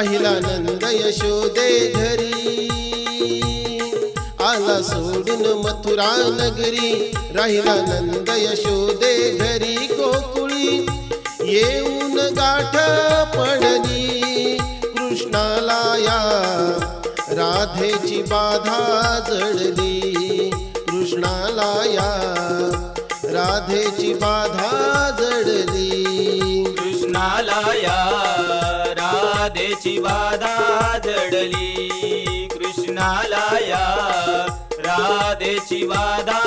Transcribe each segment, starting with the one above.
राहिला नंद यशोदे घरी. आला सोडून मथुरा नगरी. राहिला नंद यशोदे घरी गोकुळी. येऊन गाठ पडली. कृष्णाला या राधेची बाधा जडली. कृष्णाला या राधेची बाधा जडली. कृष्णाला या वादा बाधा जडली कृष्णाला या राधेची बाधा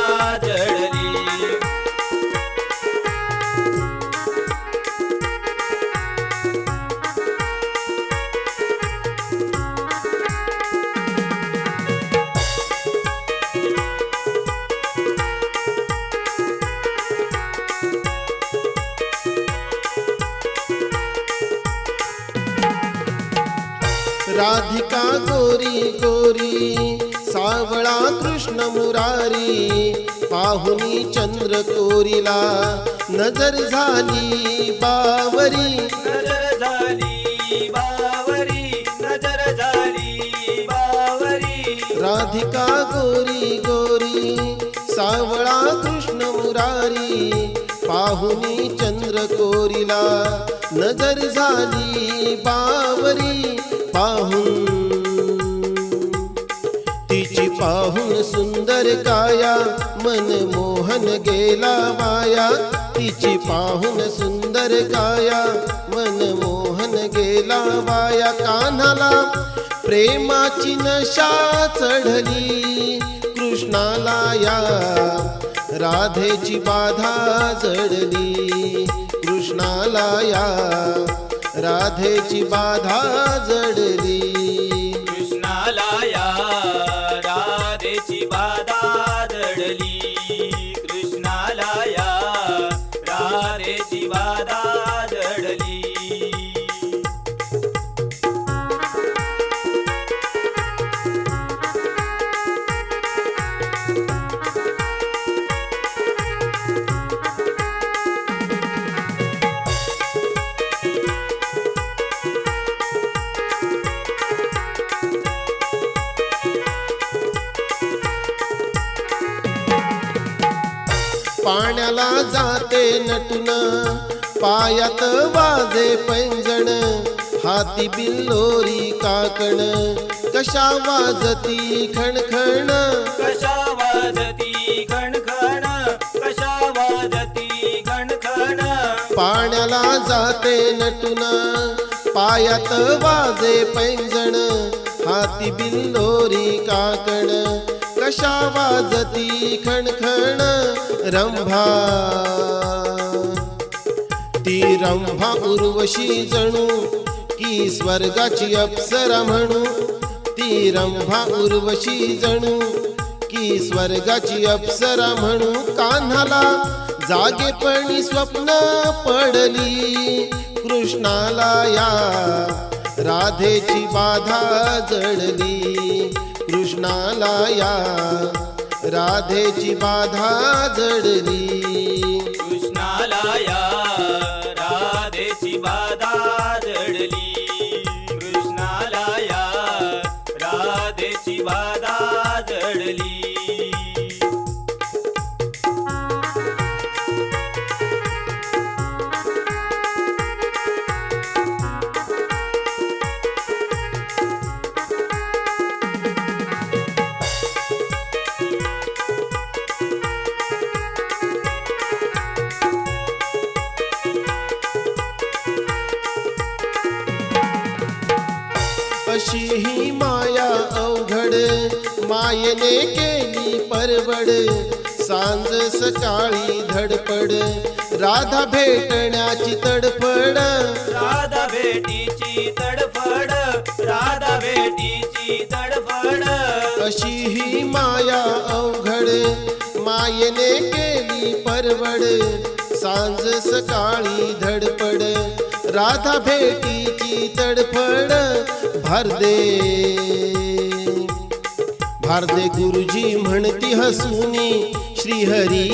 गोरी गोरी सावळा कृष्ण मुरारी पाहुनी चंद्र कोरीला नजर झाली बावरी. नजर झाली बावरी नजर झाली बावरी. राधिका गोरी गोरी सावळा कृष्ण मुरारी पाहुनी चंद्र कोरीला नजर झाली बावरी. पाहून पाहून सुंदर काया मन मोहन गेला माया. तिची पाहून सुंदर काया मन मोहन गेला माया. कान्हाला प्रेमाची नशा चढली कृष्णाला या राधेची बाधा जडली. कृष्णाला या राधेची बाधा जडली. पाण्याला जाते नटून. पायात वाजे पैंजण. हाती बिल्लोरी काकण. कशा वाजती खणखण. कशा वाजती खणखण. कशा वाजती खणखण. पाण्याला जाते नटून. पायात वाजे पैंजण. हाती बिल्लोरी काकण. कशा वाजती खणखण रंभा. ती रंभा उर्वशी जणू की स्वर्गाची अप्सरा म्हणू. ती रंभा उर्वशी जणू की स्वर्गाची अप्सरा म्हणू. कान्हाला जागेपणी स्वप्न पडली कृष्णाला या राधेची बाधा जडली. कृष्णाला या राधेची बाधा जडली. कृष्णाला या सकाळी धडपड. राधा भेटण्याची तडफड. राधा भेटीची तडफड. राधा भेटीची तडफड. अशी ही माया अवघड. मायेने केली परवड. सांज सकाळी धडपड. राधा भेटीची तडफड. भारदे भारदे गुरुजी म्हणती हसूनी श्रीहरी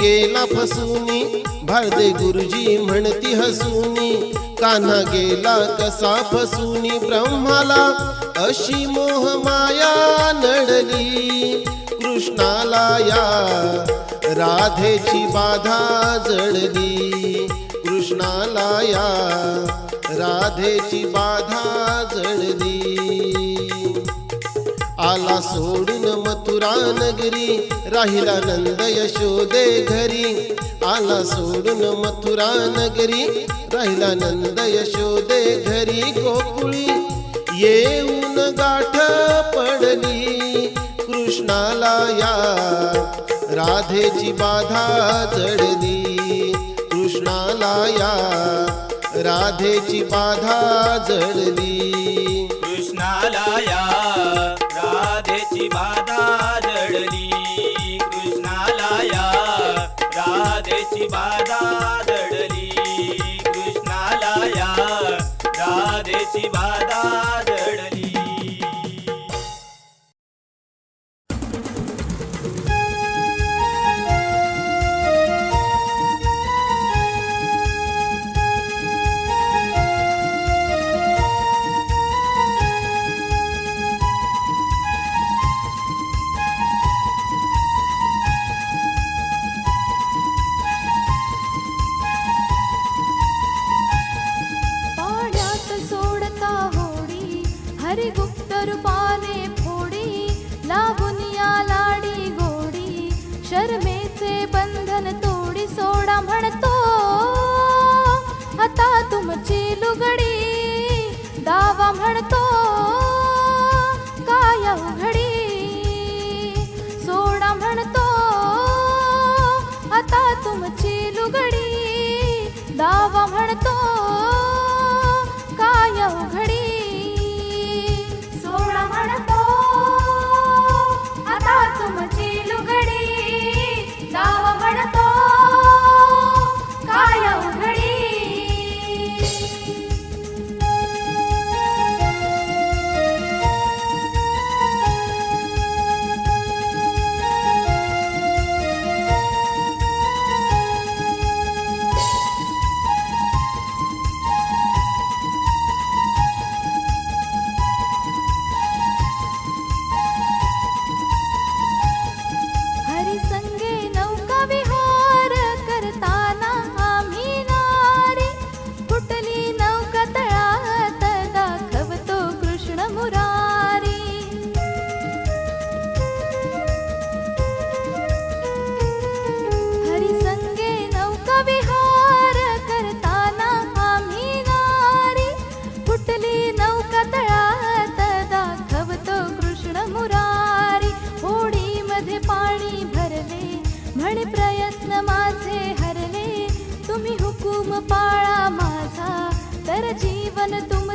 गेला फसुनी. भारदे गुरुजी म्हणती हसूनी कान्हा गेला कसा फसूनी. ब्रह्माला अशी मोह माया नडली. कृष्णाला या राधेची बाधा जडली. कृष्णाला या राधेची बाधा जडली. आला सोडून मथुरा नगरी राहिला नंद यशोदे घरी. आला सोडून मथुरा नगरी राहिला नंद यशोदे घरी. गोकुळी येऊन गाठ पडली कृष्णाला या राधेची बाधा जडली कृष्णाला या राधेची बाधा जडली कृष्णाला या पाळा माझा. तर जीवन तुम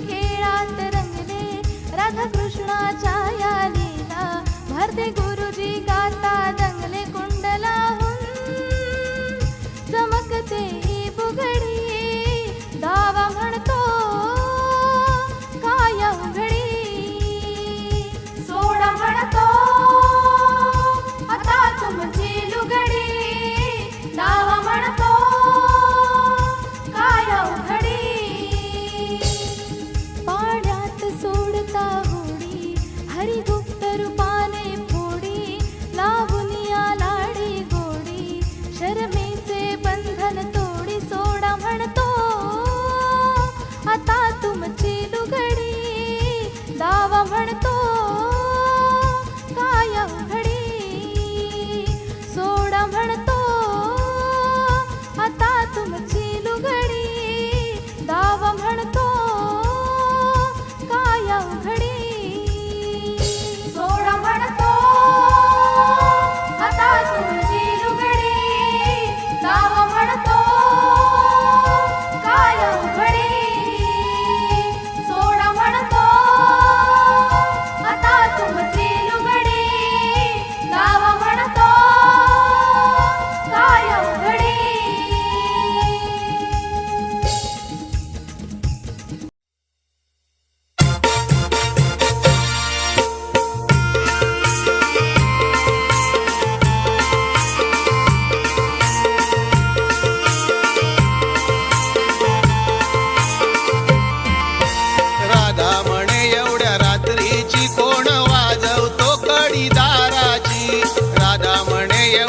खेळात रंगले राधा कृष्णाच्या या लीला. भरते गुरुजी गाता जंगले कोण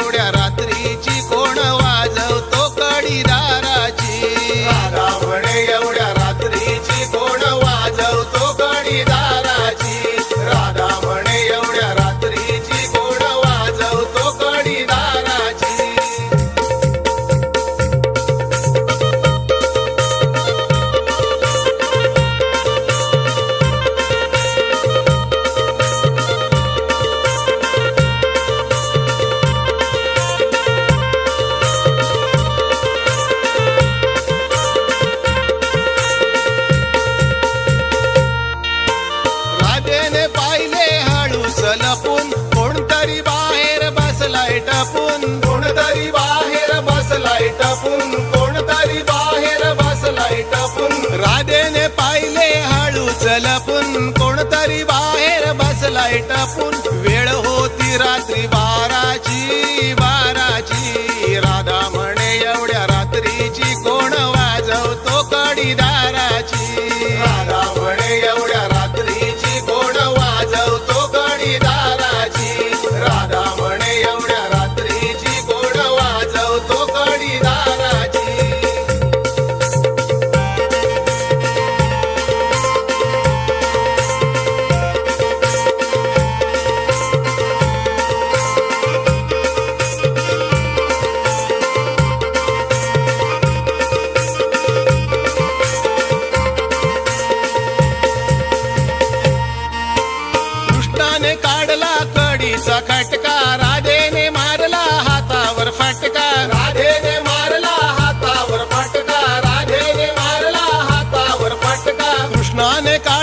அவருடைய బయట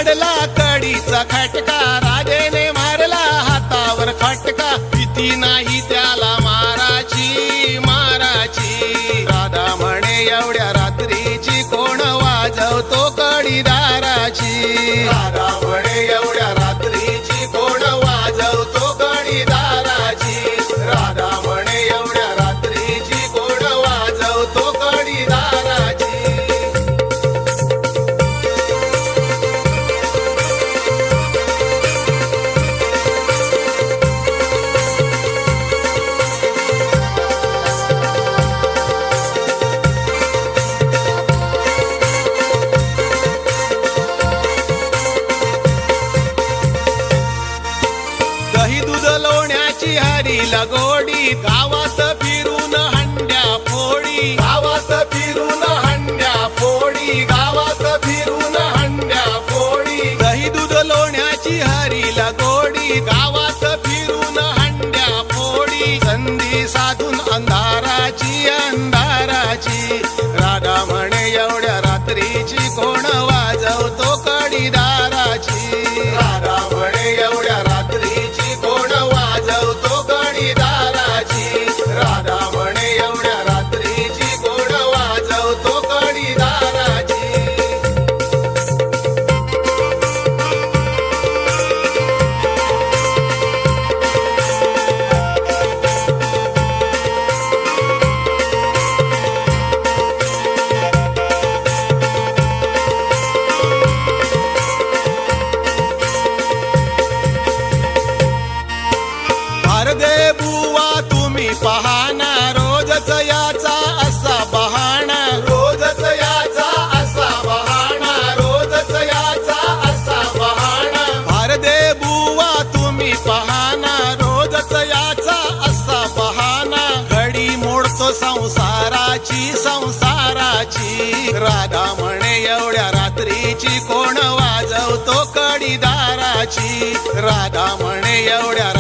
काढला कडीचा खटका. राजेने मारला हातावर खटका किती नाही त्याला माराची माराची. राधा म्हणे एवढ्या रात्रीची कोण वाजवतो कडी दाराची फिरून हंड्या फोडी गावात फिरून हंड्या फोडी. दही दूध लोण्याची हरीला गोडी गावात फिरून हंड्या फोडी. संधी साधून अंधाराची अंधाराची. राधा म्हणे एवढ्या रात्रीची कोण ही संसाराची राधा म्हणे एवढ्या रात्रीची कोण वाजवतो कडीदाराची राधा म्हणे एवढ्या